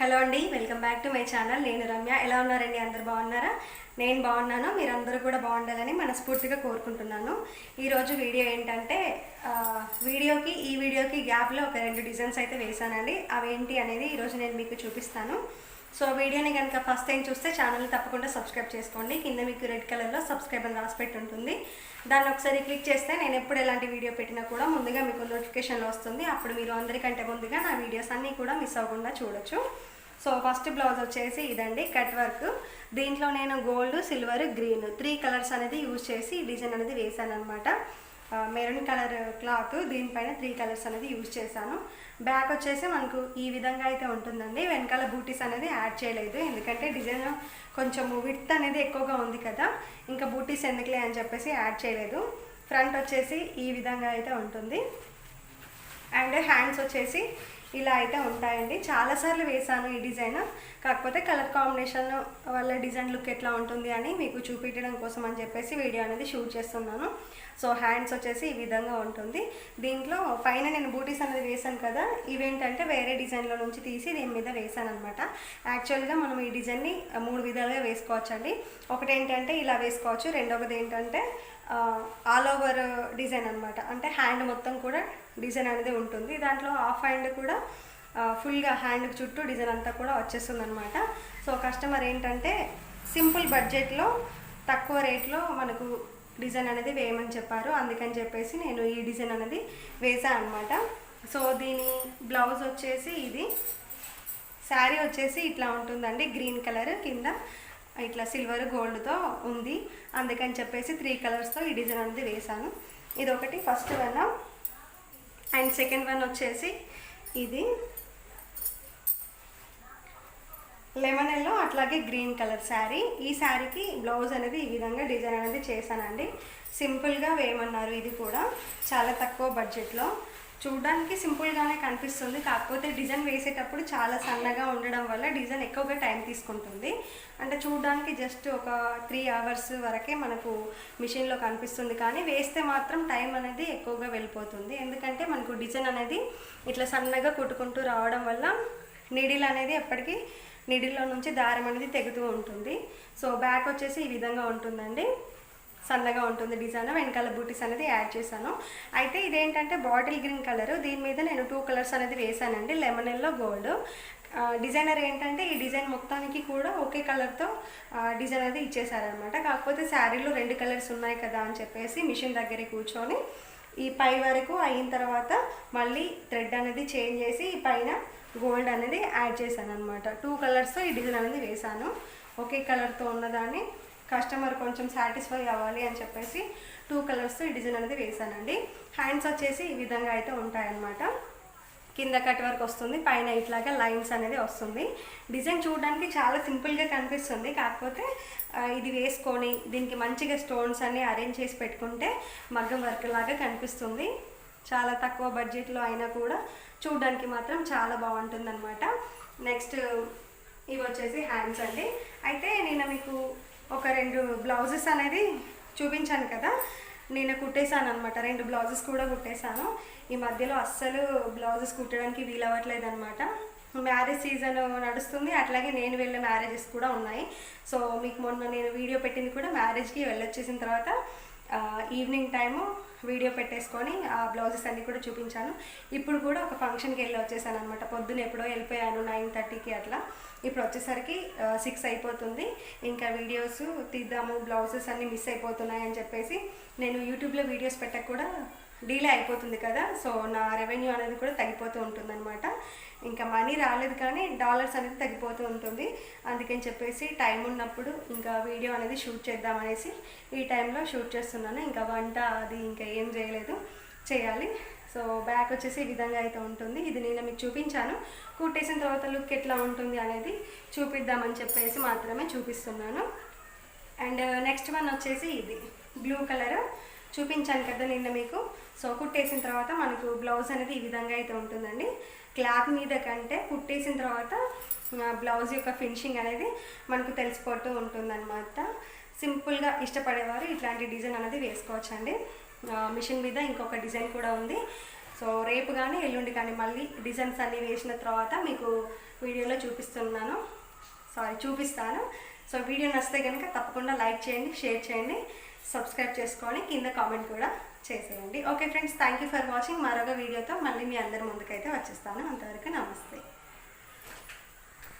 Hello అండి welcome back to my channel. నేను రమ్య. ఎలా ఉన్నారండి? అందరు బాగున్నారా? నేను బాగున్నాను. మీరందరూ కూడా బాగుండాలని మనస్ఫూర్తిగా కోరుకుంటున్నాను. ఈరోజు వీడియో ఏంటంటే వీడియోకి ఈ వీడియోకి గ్యాప్లో ఒక రెండు డిజైన్స్ అయితే వేసానండి అవేంటి అనేది ఈరోజు నేను మీకు చూపిస్తాను. సో వీడియోని కనుక ఫస్ట్ టైం చూస్తే ఛానల్ తప్పకుండా సబ్స్క్రైబ్ చేసుకోండి. కింద మీకు రెడ్ కలర్లో సబ్స్క్రైబ్ అని రాసి పెట్టి ఉంటుంది దాన్ని ఒకసారి క్లిక్ చేస్తే నేను ఎప్పుడు ఎలాంటి వీడియో పెట్టినా కూడా ముందుగా మీకు నోటిఫికేషన్ వస్తుంది. అప్పుడు మీరు అందరికంటే ముందుగా నా వీడియోస్ అన్నీ కూడా మిస్ అవ్వకుండా చూడొచ్చు. సో ఫస్ట్ బ్లౌజ్ వచ్చేసి ఇదండి కట్ వర్క్ దీంట్లో నేను gold silver green three colours అనేది యూజ్ చేసి డిజైన్ అనేది వేసాను అనమాట మెరూన్ కలర్ క్లాత్ దీనిపైన త్రీ కలర్స్ అనేది యూజ్ చేశాను. బ్యాక్ వచ్చేసి మనకు ఈ విధంగా అయితే ఉంటుందండి. వెనకాల బూటీస్ అనేది యాడ్ చేయలేదు. ఎందుకంటే డిజైన్ కొంచెం విడ్త్ అనేది ఎక్కువగా ఉంది కదా. ఇంకా బూటీస్ ఎందుకులే అని చెప్పేసి యాడ్ చేయలేదు. ఫ్రంట్ వచ్చేసి ఈ విధంగా అయితే ఉంటుంది. అండ్ హ్యాండ్స్ వచ్చేసి ఇలా అయితే ఉంటాయండి. చాలాసార్లు వేసాను ఈ డిజైన్. కాకపోతే కలర్ కాంబినేషన్ వల్ల డిజైన్ లుక్ ఎట్లా ఉంటుంది అని మీకు చూపించడం కోసం అని చెప్పేసి వీడియో అనేది షూట్ చేస్తున్నాను. సో హ్యాండ్స్ వచ్చేసి ఈ విధంగా ఉంటుంది. దీంట్లో పైన నేను బూటీస్ అనేది వేసాను కదా ఇవేంటంటే వేరే డిజైన్లో నుంచి తీసి దీని మీద వేసాను అనమాట యాక్చువల్గా మనం ఈ డిజైన్ని మూడు విధాలుగా వేసుకోవచ్చు అండి ఒకటి ఏంటంటే ఇలా వేసుకోవచ్చు రెండవది ఏంటంటే ఆల్ ఓవర్ డిజైన్ అనమాట అంటే హ్యాండ్ మొత్తం కూడా డిజైన్ అనేది ఉంటుంది. దాంట్లో హాఫ్ హ్యాండ్ కూడా ఫుల్గా హ్యాండ్ చుట్టూ డిజైన్ అంతా కూడా వచ్చేస్తుంది అనమాట సో కస్టమర్ ఏంటంటే సింపుల్ బడ్జెట్లో తక్కువ రేట్లో మనకు డిజైన్ అనేది వేయమని చెప్పారు. అందుకని చెప్పేసి నేను ఈ డిజైన్ అనేది వేసాను అనమాట సో దీని బ్లౌజ్ వచ్చేసి ఇది శారీ వచ్చేసి ఇట్లా ఉంటుందండి. గ్రీన్ కలర్ కింద ఇట్లా సిల్వర్ గోల్డ్తో ఉంది. అందుకని చెప్పేసి త్రీ కలర్స్తో ఈ డిజైన్ అనేది వేసాను ఇది ఒకటి first one. And second one వచ్చేసి ఇది. లెమన్ ఎల్లో అట్లాగే గ్రీన్ కలర్ శారీ. ఈ శారీకి బ్లౌజ్ అనేది ఈ విధంగా డిజైన్ అనేది చేశానండి. సింపుల్గా వేయమన్నారు ఇది కూడా. చాలా తక్కువ బడ్జెట్లో. చూడడానికి సింపుల్గానే కనిపిస్తుంది. కాకపోతే డిజైన్ వేసేటప్పుడు చాలా సన్నగా ఉండడం వల్ల డిజైన్ ఎక్కువగా టైం తీసుకుంటుంది. అంటే చూడడానికి జస్ట్ ఒక త్రీ అవర్స్ వరకే మనకు మిషన్లో కనిపిస్తుంది. కానీ వేస్తే మాత్రం టైం అనేది ఎక్కువగా వెళ్ళిపోతుంది. ఎందుకంటే మనకు డిజైన్ అనేది ఇట్లా సన్నగా కుట్టుకుంటూ రావడం వల్ల నీడిల్ అనేది ఎప్పటికీ నీడిల్లో నుంచి దారం అనేది తెగుతూ ఉంటుంది. సో బ్యాక్ వచ్చేసి ఈ విధంగా ఉంటుందండి. సన్నగా ఉంటుంది డిజైన్ వెనకాల బూటీస్ అనేది యాడ్ చేశాను. అయితే ఇదేంటంటే బాటిల్ గ్రీన్ కలర్. దీని మీద నేను టూ కలర్స్ అనేది వేసానండి లెమన్ ఎల్లో గోల్డ్. డిజైనర్ ఏంటంటే ఈ డిజైన్ మొత్తానికి కూడా ఒకే కలర్తో డిజైన్ అనేది ఇచ్చేసారనమాట కాకపోతే శారీలో రెండు కలర్స్ ఉన్నాయి కదా అని చెప్పేసి మిషన్ దగ్గర కూర్చొని ఈ పై వరకు అయిన తర్వాత మళ్ళీ థ్రెడ్ అనేది చేంజ్ చేసి ఈ పైన గోల్డ్ అనేది యాడ్ చేశాను అనమాట టూ కలర్స్తో ఈ డిజైన్ అనేది వేశాను. ఒకే కలర్తో ఉన్నదాన్ని కస్టమర్ కొంచెం సాటిస్ఫై అవ్వాలి అని చెప్పేసి టూ కలర్స్ ఈ డిజైన్ అనేది వేసానండి హ్యాండ్స్ వచ్చేసి ఈ విధంగా అయితే ఉంటాయన్నమాట. కింద కట్ వర్క్ వస్తుంది పైన ఇట్లాగా లైన్స్ అనేది వస్తుంది. డిజైన్ చూడడానికి చాలా సింపుల్గా కనిపిస్తుంది. కాకపోతే ఇది వేసుకొని దీనికి మంచిగా స్టోన్స్ అన్ని అరేంజ్ చేసి పెట్టుకుంటే మగ్గం వర్క్ లాగా కనిపిస్తుంది. చాలా తక్కువ బడ్జెట్లో అయినా కూడా చూడడానికి మాత్రం చాలా బాగుంటుంది అనమాట నెక్స్ట్ ఇవి వచ్చేసి హ్యాండ్స్ అండి. అయితే నేను మీకు ఒక రెండు బ్లౌజెస్ అనేది చూపించాను కదా. నేను కుట్టేశాను అనమాట రెండు బ్లౌజెస్ కూడా కుట్టేశాను. ఈ మధ్యలో అస్సలు బ్లౌజెస్ కుట్టడానికి వీలవ్వట్లేదు అనమాట మ్యారేజ్ సీజన్ నడుస్తుంది. అట్లాగే నేను వెళ్ళే మ్యారేజెస్ కూడా ఉన్నాయి. సో మీకు మొన్న నేను వీడియో పెట్టింది కూడా మ్యారేజ్కి వెళ్ళొచ్చేసిన తర్వాత ఈవినింగ్ టైము వీడియో పెట్టేసుకొని ఆ బ్లౌజెస్ అన్నీ కూడా చూపించాను. ఇప్పుడు కూడా ఒక ఫంక్షన్కి వెళ్ళి వచ్చేసాను అనమాట పొద్దున ఎప్పుడో వెళ్ళిపోయాను నైన్ థర్టీకి అట్లా. ఇప్పుడు వచ్చేసరికి సిక్స్ అయిపోతుంది. ఇంకా వీడియోస్ తీద్దాము బ్లౌజెస్ అన్నీ మిస్ అయిపోతున్నాయి అని చెప్పేసి నేను యూట్యూబ్లో వీడియోస్ పెట్టక కూడా డీలే అయిపోతుంది కదా. సో నా రెవెన్యూ అనేది కూడా తగ్గిపోతూ ఉంటుంది అనమాట ఇంకా మనీ రాలేదు కానీ డాలర్స్ అనేది తగ్గిపోతూ ఉంటుంది. అందుకని చెప్పేసి టైం ఉన్నప్పుడు ఇంకా వీడియో అనేది షూట్ చేద్దామనేసి ఈ టైంలో షూట్ చేస్తున్నాను. ఇంకా వంట అది ఇంకా ఏం చేయలేదు చేయాలి. సో బ్యాక్ వచ్చేసి ఈ విధంగా అయితే ఉంటుంది. ఇది నేను మీకు చూపించాను. కుట్టేసిన తర్వాత లుక్ ఎట్లా ఉంటుంది అనేది చూపిద్దామని చెప్పేసి మాత్రమే చూపిస్తున్నాను. అండ్ నెక్స్ట్ వన్ వచ్చేసి ఇది. బ్లూ కలర్ చూపించాను కదా నిన్న మీకు. సో కుట్టేసిన తర్వాత మనకు బ్లౌజ్ అనేది ఈ విధంగా అయితే ఉంటుందండి. క్లాత్ మీద కంటే కుట్టేసిన తర్వాత బ్లౌజ్ యొక్క ఫినిషింగ్ అనేది మనకు తెలిసిపోతూ ఉంటుందన్నమాట. సింపుల్గా ఇష్టపడేవారు ఇట్లాంటి డిజైన్ అనేది వేసుకోవచ్చండి. మిషన్ మీద ఇంకొక డిజైన్ కూడా ఉంది. సో రేపు కానీ ఎల్లుండి కానీ మళ్ళీ డిజైన్స్ అన్నీ వేసిన తర్వాత మీకు వీడియోలో చూపిస్తున్నాను. సారీ చూపిస్తాను. సో వీడియో నచ్చితే కనుక తప్పకుండా లైక్ చేయండి షేర్ చేయండి సబ్స్క్రైబ్ చేసుకొని కింద కామెంట్ కూడా చేసేయండి. Okay friends thank you for watching. మరొక వీడియోతో మళ్ళీ మీ అందరి ముందుకైతే వచ్చేస్తాను. అంతవరకు నమస్తే.